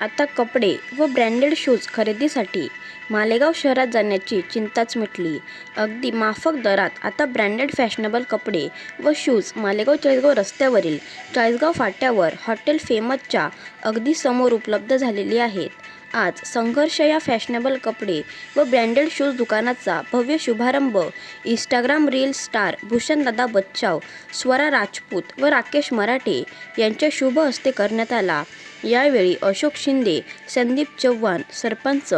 आता कपडे व ब्रँडेड शूज खरेदीसाठी मालेगाव शहरात जाण्याची चिंताच मिटली. अगदी माफक दरात आता ब्रँडेड फॅशनेबल कपडे व शूज मालेगाव चाळीसगाव रस्त्यावरील चाळीसगाव फाट्यावर हॉटेल फेमसच्या अगदी समोर उपलब्ध झालेली आहेत. आज संघर्ष या फॅशनेबल कपडे व ब्रँडेड शूज दुकानाचा भव्य शुभारंभ Instagram reel star Bhushandada Bachhav Swara Rajput व राकेश मराठे यांच्या शुभ हस्ते करण्यात आला. यावेळी अशोक शिंदे संदीप चव्हाण सरपंच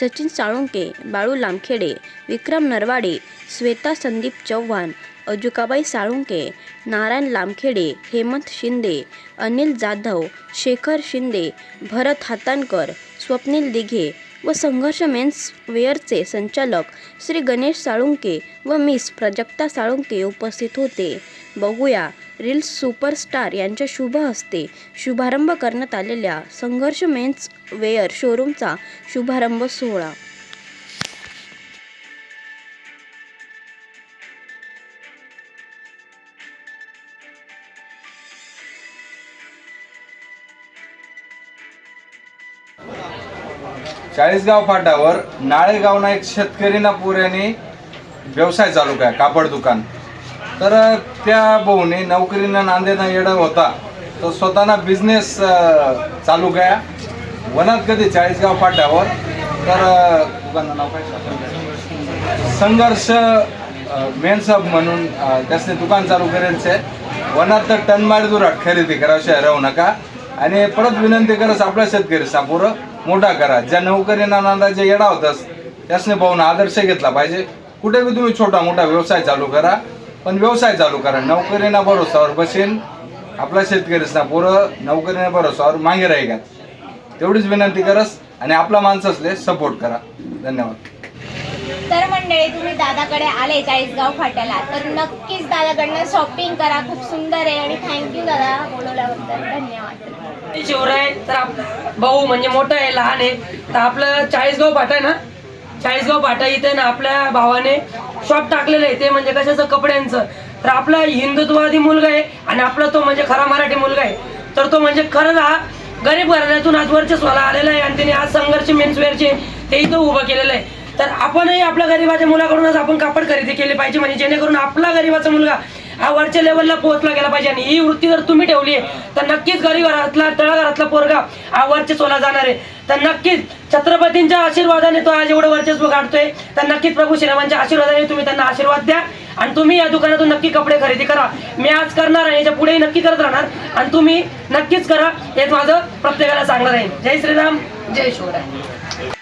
सचिन साळुंके बाळू लामखेडे विक्रम नरवाडे श्वेता संदीप चव्हाण अजुकाबाई साळुंके नारायण लामखेडे हेमंत शिंदे अनिल जाधव शेखर शिंदे भरत हातानकर स्वप्नील दिघे व संघर्ष मेन्स वेअरचे संचालक श्री गणेश साळुंके व मिस प्रजक्ता साळुंके उपस्थित होते. बघूया रील्स सुपरस्टार यांच्या शुभ हस्ते शुभारंभ करण्यात आलेल्या संघर्ष मेन्स वेअर शोरूमचा शुभारंभ सोहळा. चाळीसगाव फाटावर नाळेगाव एक शेतकरी ना पुऱ्याने व्यवसाय चालू काय कापड दुकान. तर त्या भाऊने नोकरीनं नांदेना येडा होता. तो स्वतःना बिझनेस चालू गया वनात कधी चाळीसगाव फाट्यावर. तर संघर्ष. मेन सब म्हणून त्यासने दुकान चालू करेल छे वनात तर टनमारी दुराट खरेदी करा राहू नका. आणि परत विनंती करस आपल्या शेतकरी सापुरं मोठा करा. ज्या नोकरीना नांदा जे येडा होतास त्यासने पाहून आदर्श घेतला पाहिजे. कुठे बी तुम्ही छोटा मोठा व्यवसाय चालू करा. पण व्यवसाय चालू करा. नोकरीना भरोसावर बसेन. आपला शेतकरीसना पोरं नोकरीना भरोसावर मागे राही तेवढीच विनंती करस आणि आपला माणसासले सपोर्ट करा. धन्यवाद. तर मंडळी तुम्ही दादाकडे आले चाळीसगाव फाट्याला. तर नक्कीच दादाकडनं शॉपिंग करा. खूप सुंदर आहे आणि थँक्यू दादा बोलवल्याबद्दल. धन्यवाद. शिवराय तर भाऊ म्हणजे मोठा आहे लहान आहे. तर आपलं चाळीसगाव फाटा आहे ना? चाळीसगाव पाटा इथे ना आपल्या भावाने शॉप टाकलेलं आहे. ते म्हणजे कशाचं? कपड्यांचं. तर आपला हिंदुत्ववादी मुलगा आहे आणि आपला तो म्हणजे खरा मराठी मुलगा आहे. तर तो म्हणजे खरंच हा गरीब घराण्यातून आज वर्चस्वाला आलेला आहे आणि त्यांनी आज संघर्ष मेन्सवेअरचे ते इथं उभं केलेलं आहे. तर आपणही आपल्या गरीबाच्या मुलाकडूनच आपण कापड खरेदी केली पाहिजे म्हणजे जेणेकरून आपला गरीबाचा मुलगा हा वरच्या लेवलला पोहोचला गेला पाहिजे आणि ही वृत्ती जर तुम्ही ठेवली तर नक्कीच गरीब घरातला तळाघरातला पोरगा हा वरचे सोला जाणार आहे. तर नक्कीच छत्रपतींच्या आशीर्वादाने तो आज एवढं वर्चस्व काढतोय तर नक्कीच प्रभू श्रीरामांच्या आशीर्वादाने तुम्ही त्यांना आशीर्वाद द्या. आणि तुम्ही या दुकानातून नक्की कपडे खरेदी करा. मी आज करणार आणि याच्या पुढेही नक्की करत राहणार. आणि तुम्ही नक्कीच करा हेच माझं प्रत्येकाला सांगणार आहे. जय श्रीराम. जय शिवराय.